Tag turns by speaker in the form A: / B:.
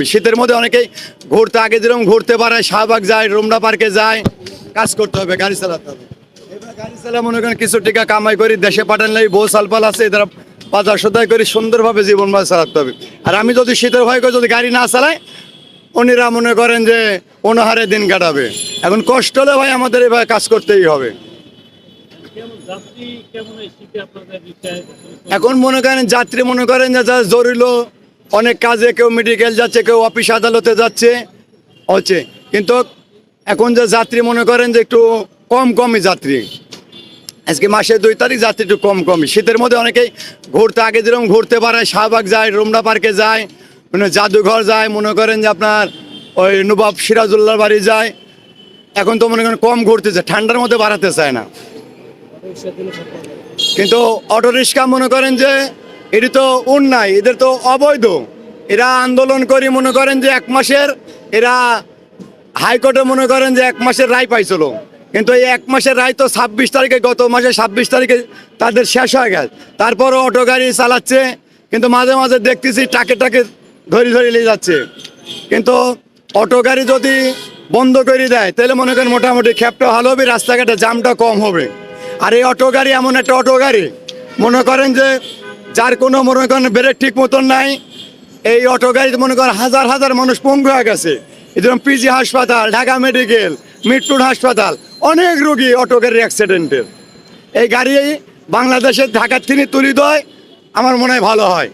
A: শীতের মধ্যে অনেকেই ঘুরতে, আগে যেরকম ঘুরতে পারে, শাহবাগ যায় রোমনা পার্কে যায়, কাজ করতে হবে, গাড়ি চালাতে হবে। এবার গাড়ি চালা মনে করেন কিছু টাকা কামাই করি, দেশে পাঠান লাগে বউ সালপাল আছে, এদের বাজার সদাই করে, সুন্দরভাবে জীবন বাস চালাতে হবে। আর আমি যদি শীতের ভয় করে যদি গাড়ি না চালাই উনিরা মনে করেন যে অনাহারে দিন কাটাবে। এখন কষ্ট হলে ভাই আমাদের এভাবে কাজ করতেই হবে। এখন মনে করেন যাত্রী মনে করেন যে যারা জরুরি অনেক কাজে কেউ মেডিকেল যাচ্ছে, কেউ অফিস আদালতে যাচ্ছে, হচ্ছে। কিন্তু এখন যে যাত্রী, মনে করেন যে একটু কম কমই যাত্রী। আজকে মাসের দুই তারিখ, যাত্রী একটু কম কমই। শীতের মধ্যে অনেকেই ঘুরতে, আগে যেরকম ঘুরতে পারে, শাহবাগ যায়, রোমনা পার্কে যায় মানে জাদুঘর যায়, মনে করেন যে আপনার ওই নবাব সিরাজুল্লাহ বাড়ি যায়। এখন তো মনে করেন কম ঘুরতে যায় ঠান্ডার মধ্যে বাড়াতে চায় না। কিন্তু অটো রিক্সা মনে করেন যে এটি তো অন্যায়, এদের তো অবৈধ। এরা আন্দোলন করি মনে করেন যে এক মাসের, এরা হাইকোর্টে মনে করেন যে এক মাসের রায় পাইছিল। কিন্তু এই এক মাসের রায় তো ছাব্বিশ তারিখে, গত মাসে ছাব্বিশ তারিখে তাদের শেষ হয়ে গেছে। তারপরও অটো গাড়ি চালাচ্ছে, কিন্তু মাঝে মাঝে দেখতেছি টাকে টাকে ধরে ধরে নিয়ে যাচ্ছে। কিন্তু অটো গাড়ি যদি বন্ধ করে দেয়, তাহলে মনে করেন মোটামুটি খ্যাপটা ভালো হবে, রাস্তাঘাটে জামটা কম হবে। আর এই অটো গাড়ি এমন একটা অটো গাড়ি, মনে করেন যে যার কোনো মনে করেন ব্রেক ঠিক মতন নাই, এই অটো গাড়িতে মনে করেন হাজার হাজার মানুষ পঙ্গু হয়ে গেছে। এরকম পিজি হাসপাতাল, ঢাকা মেডিকেল মৃত্যুর হাসপাতাল, অনেক রোগী অটো গাড়ির অ্যাক্সিডেন্টের এই গাড়ি বাংলাদেশের ঢাকার তিনি তুলি দেয়, আমার মনে হয় ভালো হয়।